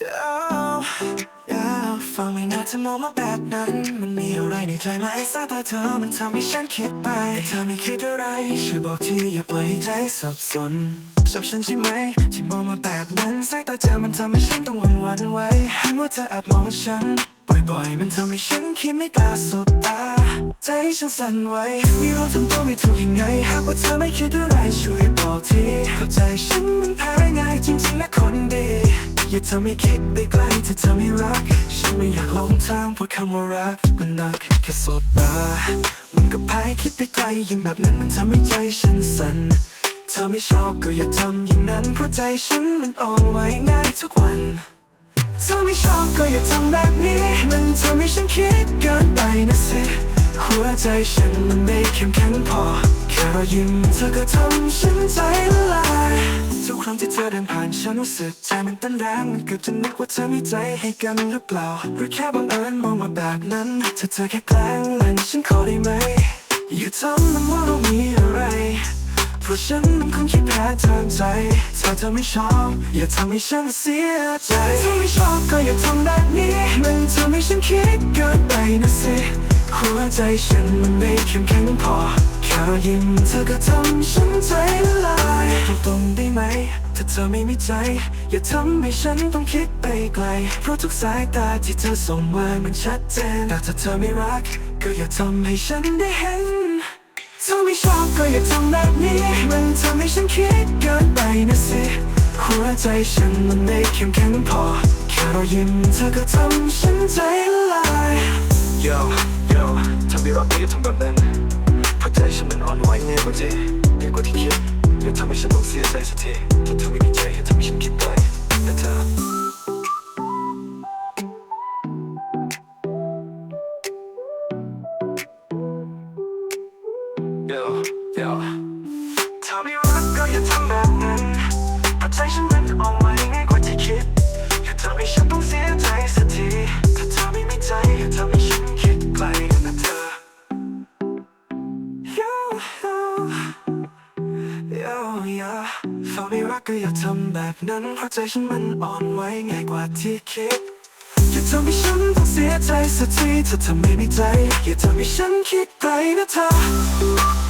Oh, yeah ฟังไม่น่าจะมองมาแบบนั้น มันมีอะไรในใจไหมสายตาเธอมันทำให้ฉันคิดไปแต่เธอไม่คิดอะไรช่วยบอกทีอย่าปล่อยให้ใจสับสนชอบฉันใช่ไหม ที่มองมาแบบนั้นสายตาเธอมันทำให้ฉันต้องหวั่นหวั่นไหวเห็นว่าเธอแอบมองฉันบ่อยๆมันทำให้ฉันคิดไม่กล้าสบตา ใจฉันสั่นไหวไม่รู้ทำตัวไม่ถูกยังไง หากว่าเธอไม่คิดอะไรช่วยบอกทีเข้าใจฉันมันแพ้ง่ายจริงๆและ คนดีอย่าทำให้คิดไปไกลถ้าเธอไม่รัก ฉันไม่อยากหลงทางเพราะคำว่ารักมันหนักแค่สบตา มันก็แพ้คิดไปไกลยิ่งแบบนั้นมันทำให้ใจฉันสั่นเธอไม่ชอบก็อย่าทำอย่างนั้นเพราะใจฉันมันอ่อนไหวง่ายทุกวันเธอไม่ชอบก็อย่าทำแบบนี้ มันทำให้ฉันคิดเกินไปนะสิหัวใจฉันมันไม่เข้มแข็งพอ แค่รอยยิ้มเธอก็ทำฉันใจ ที่เธอเดินผ่านฉันรู้สึกใจมันเต้นแรงมันเกือบจะนึกว่าเธอมีใจให้กันหรือเปล่า หรือแค่บังเอิญมองมาแบบนั้นถ้าเธอแค่แกล้งเล่นฉันขอได้ไหม อย่าทำมันว่าเรามีอะไร เพราะฉันมันคงคิดแพ้ทางใจถ้าเธอไม่ชอบ อย่าทำให้ฉันเสียใจถ้าไม่ชอบก็อย่าทำแบบนี้มันทำให้ฉันคิดเกินไปนะสิหัวใจฉันมันไม่เข้มแข็งพอ แค่รอยิ้มเธอก็ทำฉันใจละลายตรงได้ไหม ถ้าเธอไม่มีใจ อย่าทำให้ฉันต้องคิดไปไกล เพราะทุกสายตาที่เธอส่งมามันชัดเจน แต่ถ้าเธอไม่รัก ก็อย่าทำให้ฉันได้เห็น เธอไม่ชอบก็อย่าทำแบบนี้ มันทำให้ฉันคิดเกินไปนะสิ หัวใจฉันมันไม่เข้มแข็งพอ แค่รอยยิ้มเธอก็ทำฉันใจละลาย Yo Yo ทำไม่รักก็อทำแบบนั้น ใจฉันมันอ่อนไหวไงบางทีเกินกว่าที่คิดอย่าทำให้ฉันต้องเสียใจสักทีถ้าเธอไม่มีใจอย่าทำให้ฉันคิดไปแต่เธอ Yo, yo ถ้าไม่รักก็อย่าทำ เขาไม่รักก็อย่าทำแบบนั้นเพราะใจฉันมันอ่อนไหวง่ายกว่าที่คิดอย่าทำให้ฉันต้องเสียใจสักทีถ้าเธอไม่มีใจอย่าทำให้ฉันคิดไกลนะเธอ